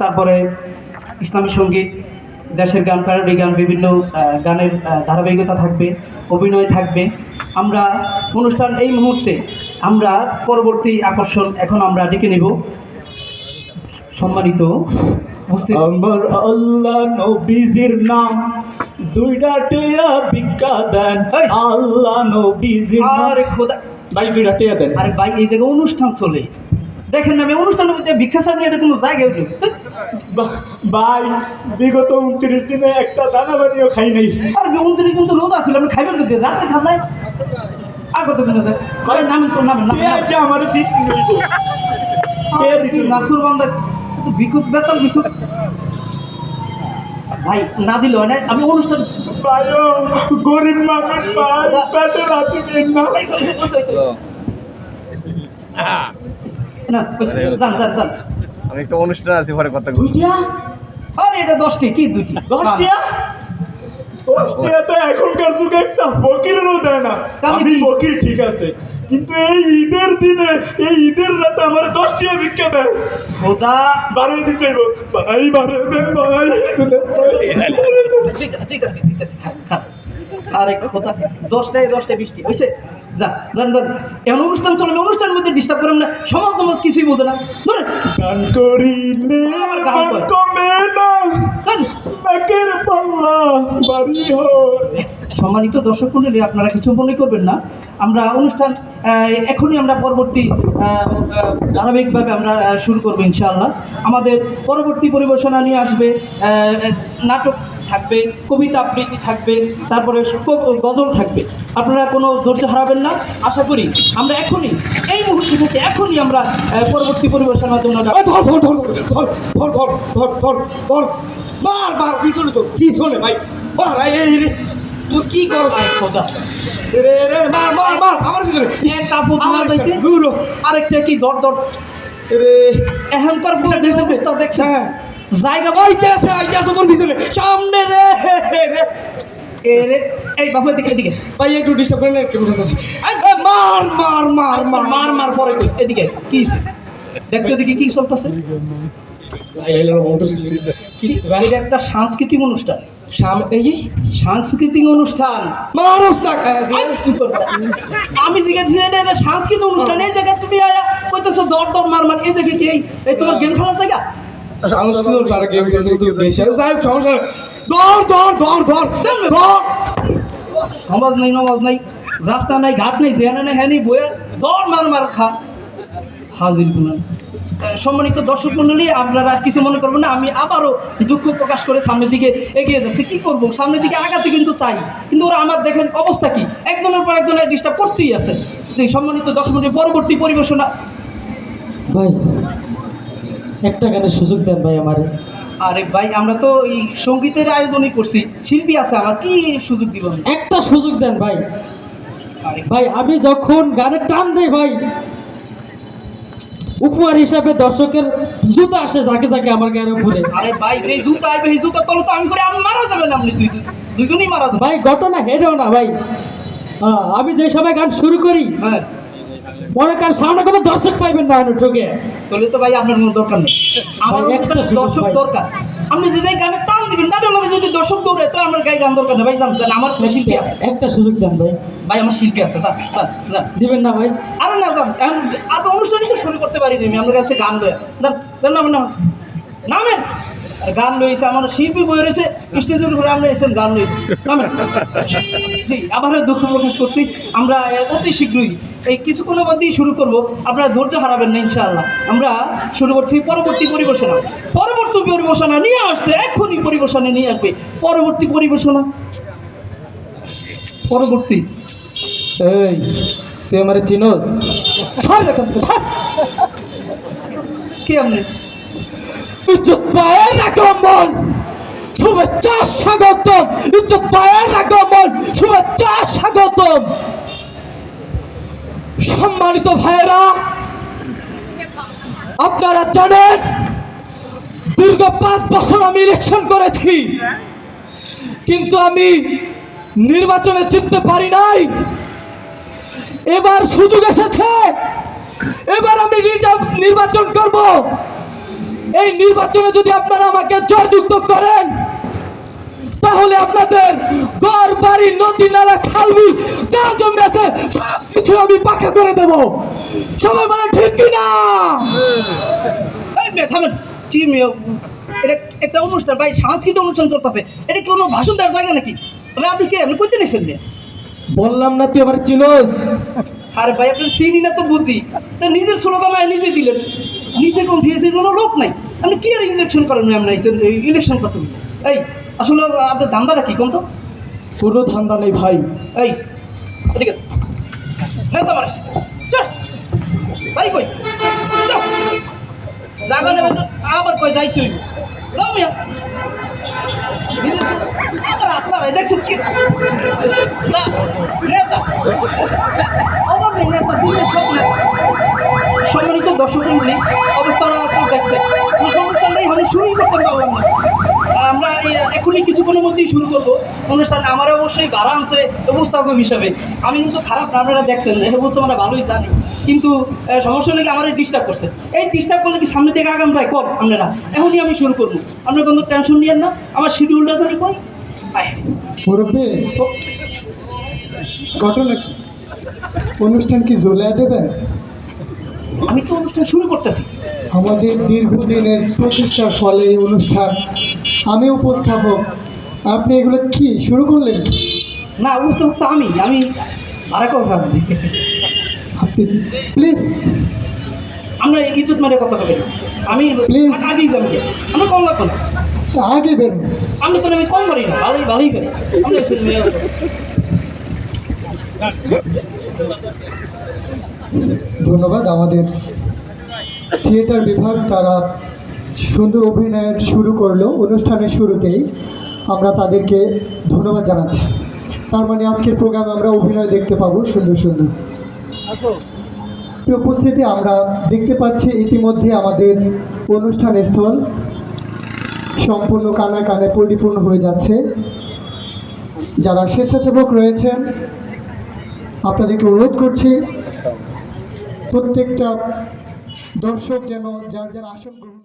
তারপরে ইসলামী সংগীত দেশের গান প্যারোডি গান বিভিন্ন গানের ধারাবাহিকতা থাকবে অভিনয় থাকবে। আমরা অনুষ্ঠান এই মুহূর্তে আমরা পরবর্তী আকর্ষণ এখন আমরা ডেকে নেব। সম্মানিত আমার আল্লাহ নবীজির নাম দুইটা টিয়া ভিক্ষা দেন! আল্লাহ নবীজির নাম আরে খোদা। ভাই দুইটা টিয়া দেন। আরে ভাই এই জায়গায় অনুষ্ঠান চলে। দেখেন না আমি অনুষ্ঠানের মধ্যে ভিক্ষা চান এটা কোনো জায়গায় ভাই বিগত উনত্রিশ দিনে একটা দানা খাই নাই। আর উনত্রিশ কিন্তু রোদ আসছিল আপনি খাইবেন রাতে আগত যায় ভাই নামেন তো আমার ঠিক নাসুর তো বিকুত বেতন বিকুত ভাই না দিল না আমি অনুষ্ঠান গরিব মানুষ ভাই পেটে রাতে দিন না না যান যান যান আমি একটা অনুষ্ঠান আছে পরে কথা। দুইটা? আরে এটা দশটি কি দুইটি? দশ টিয়া দশ টিয়া তো এখনকার যুগে একটা বকিরেরও দেয় না। আমি আমি ঠিক আছে। কিন্তু এই ঈদের দিনে এই ঈদের রাতে আমার দশ টিয়া ভিক্ষা দেয়। খোদা। বাড়াই দিতে ভাই বাড়াই দেন ভাই ঠিক আছে ঠিক আছে ঠিক আছে। খান খান আরে খোদা দশটায় দশটায় বৃষ্টি। হয়েছে যা যান যান এখন অনুষ্ঠান চলে না অনুষ্ঠানের মধ্যে ডিস্টার্ব করেন না। সমাজ তোমাজ কিছুই বলতে না। ধরে গান করিলে আমার গান করে। কমে না। নাকের পাল্লা বাড়ি সম্মানিত দর্শক মন্ডলী আপনারা কিছু মনে করবেন না। আমরা অনুষ্ঠান এখনই আমরা পরবর্তী ধারাবাহিকভাবে আমরা শুরু করব ইনশাআল্লাহ। আমাদের পরবর্তী পরিবেশনা নিয়ে আসবে নাটক থাকবে কবিতা আবৃত্তি থাকবে তারপরে গজল থাকবে। আপনারা কোনো ধৈর্য হারাবেন না। আশা করি আমরা এখনই এই মুহূর্ত থেকে এখনই আমরা পরবর্তী পরিবেশনার জন্য কি রে রে আরেকটা কি? দর দর। রে। এহেন দেখছে দেখছে হ্যাঁ। জায়গা আইতে আছে আইতে আছে তোর পিছনে। সামনে রে রে। এই বাপু এদিকে এদিকে। ভাই একটু ডিস্টার্ব করেন কেমন যাচ্ছে মার মার মার মার। মার মার পরে কইস। এদিকে কি? দেখতে এদিকে কি চলতেছে। একটা সাংস্কৃতিক অনুষ্ঠান। সাংস্কৃতিক অনুষ্ঠান। আমি জিজ্ঞাসা এটা এটা সাংস্কৃতিক অনুষ্ঠান এই জায়গায় তুমি আয়া কইতেছো দর দর মার মার এই জায়গায় কি এই তোমার গেম খেলার জায়গা? সংস্কৃত সারা গেম খেলতে একটু বেশি আছে সমস্যা ধর ধর ধর ধর ধর। সমাজ নাই নমাজ নাই রাস্তা নাই ঘাট নেই নেই হ্যাঁ নেই বইয়া দর মার মার খা। হাজির সম্মানিত দর্শক মন্ডলী আপনারা কিছু মনে করবেন না আমি আবারও দুঃখ প্রকাশ করে সামনের দিকে এগিয়ে যাচ্ছি। কি করব? সামনের দিকে আগাতে কিন্তু চাই। কিন্তু ওরা আমার দেখেন অবস্থা কি? একজনের পর একজনের ডিস্টার্ব করতেই আছে। এই সম্মানিত দর্শক মন্ডলী পরবর্তী পরিবেশনা। ভাই একটা গানের সুযোগ দেন ভাই আমার। আরে ভাই আমরা তো এই সঙ্গীতের আয়োজনই করছি। শিল্পী আছে আমার কি সুযোগ দিব একটা সুযোগ দেন ভাই। আরে ভাই আমি যখন গানের টান দেই ভাই উপহার হিসাবে দর্শকের জুতা আসে যাকে যাকে আমার গায়ের উপরে। আরে ভাই যে জুতা আইবে সেই জুতা তলে তো আমি করে আমি মারা যাবেন আপনি দুই দুইজনই মারা যাবেন। ভাই ঘটনা হেডেও না ভাই। আমি যে সময় গান শুরু করি হ্যাঁ। মনে করেন সামনে কোনো দর্শক পাইবেন না ঢুকে। তাহলে তো ভাই আপনার কোনো দরকার নেই। আমার দর্শক দরকার। আপনি যদি গানে টান দিবেন গানের লগে যদি দর্শক দৌড়ে তো আমার গায়ে গান দরকার নেই। ভাই জান আমার শিল্পী আছে। একটা সুযোগ দেন ভাই। ভাই আমার শিল্পী আছে যান যান দিবেন না ভাই। আরে না যান এখন আর অনুষ্ঠানই তো শুরু করতে পারিনি আমি। আমার কাছে গান লয়ে। যান নামেন। নামেন। গান লইছে আমার শিল্পী বই রয়েছে, স্টেজের উপরে আমরা এসেছেন গান লই। জি, আবারও দুঃখ প্রকাশ করছি। আমরা অতি শীঘ্রই এই কিছুক্ষণের মধ্যেই শুরু করব। আপনারা ধৈর্য হারাবেন না, ইনশাআল্লাহ। আমরা শুরু করছি পরবর্তী পরিবেশনা। পরবর্তী পরিবেশনা নিয়ে আসছে, এখনই পরিবেশনে নিয়ে আসবে। পরবর্তী পরিবেশনা। পরবর্তী। এই, তুই আমার চিনোস। কে আপনি? ইজ্জত পায়ের আগমন। শুভেচ্ছা স্বাগতম। ইজ্জত পায়ের আগমন। শুভেচ্ছা স্বাগতম। সম্মানিত ভাইয়েরা, আপনারা জানেন, দীর্ঘ পাঁচ বছর আমি ইলেকশন করেছি। কিন্তু আমি নির্বাচনে জিততে পারি নাই। এবার সুযোগ এসেছে। এবার আমি নির্বা- নির্বাচন করব। এই নির্বাচনে যদি আপনারা আমাকে জয়যুক্ত করেন তাহলে আপনাদের ঘর বাড়ি নদী নালা খালবি যা জমি আছে সব কিছু আমি পাকা করে দেব। সবাই মানে ঠিক কিনা থামেন। কি মেয়ে? এটা একটা অনুষ্ঠান ভাই সাংস্কৃতিক অনুষ্ঠান চলতেছে। এটা কি কোনো ভাষণ দেওয়ার জায়গা নাকি? ভাই আপনি কে? আপনি কইতে নিয়েছেন মেয়ে? বললাম না তুই আমার চিনোস? আরে ভাই আপনি চিনি না তো বুঝি। তা নিজের স্লোগান নিজে দিলেন। নিচে কোন ফিয়েছে কোনো লোক নাই। আপনি কি আর ইলেকশন করেন ম্যাম? নাই ইলেকশন করতে। এই আসলে আপনার ধান্দাটা কি কোন তো? কোনো ধান্দা নেই ভাই। এই নেতা ভাই কই। জাগা নেবেন তো আবার কই যাই তুই মিয়া। আবার আপনারা দেখছেন কি? না এখনই কিছুক্ষণের মধ্যেই শুরু করব। অনুষ্ঠান আমার অবশ্যই ভাড়া আনছে উপস্থাপক হিসাবে। আমি কিন্তু খারাপ আপনারা দেখছেন এই অবস্থা আমরা ভালোই জানি। কিন্তু সমস্যা হলে কি আমার ডিস্টার্ব করছে। এই ডিস্টার্ব করলে কি সামনে থেকে আগাম যায়? কর আপনারা এখনই আমি শুরু করব। আপনারা কোনো টেনশন নিয়েন না। আমার শিডিউলটা আয়। ও, ঘটনা কি? অনুষ্ঠান কি জোলায় দেবেন? আমি তো অনুষ্ঠান শুরু করতেছি। আমাদের দীর্ঘদিনের প্রচেষ্টার ফলে এই অনুষ্ঠান। আমি উপস্থাপক আপনি এগুলো কি শুরু করলেন? না উপস্থাপক তো আমি আমি আরেক কথা আপনি আপনি প্লিজ। আমরা ইজ্জত মেরে কথা বলি আমি Please. আগেই যাব আমরা কম লাগবো না আগে বেরোন আমি তো আমি কম পারি না ভালোই ভালোই করি। আমরা ধন্যবাদ আমাদের থিয়েটার বিভাগ তারা সুন্দর অভিনয়ের শুরু করল অনুষ্ঠানের শুরুতেই। আমরা তাদেরকে ধন্যবাদ জানাচ্ছি। তার মানে আজকের প্রোগ্রামে আমরা অভিনয় দেখতে পাবো সুন্দর সুন্দর। উপস্থিতি আমরা দেখতে পাচ্ছি ইতিমধ্যে আমাদের অনুষ্ঠান স্থল সম্পূর্ণ কানা কানে পরিপূর্ণ হয়ে যাচ্ছে। যারা স্বেচ্ছাসেবক রয়েছেন আপনাদেরকে অনুরোধ করছি প্রত্যেকটা দর্শক যেন যার যার আসন গ্রহণ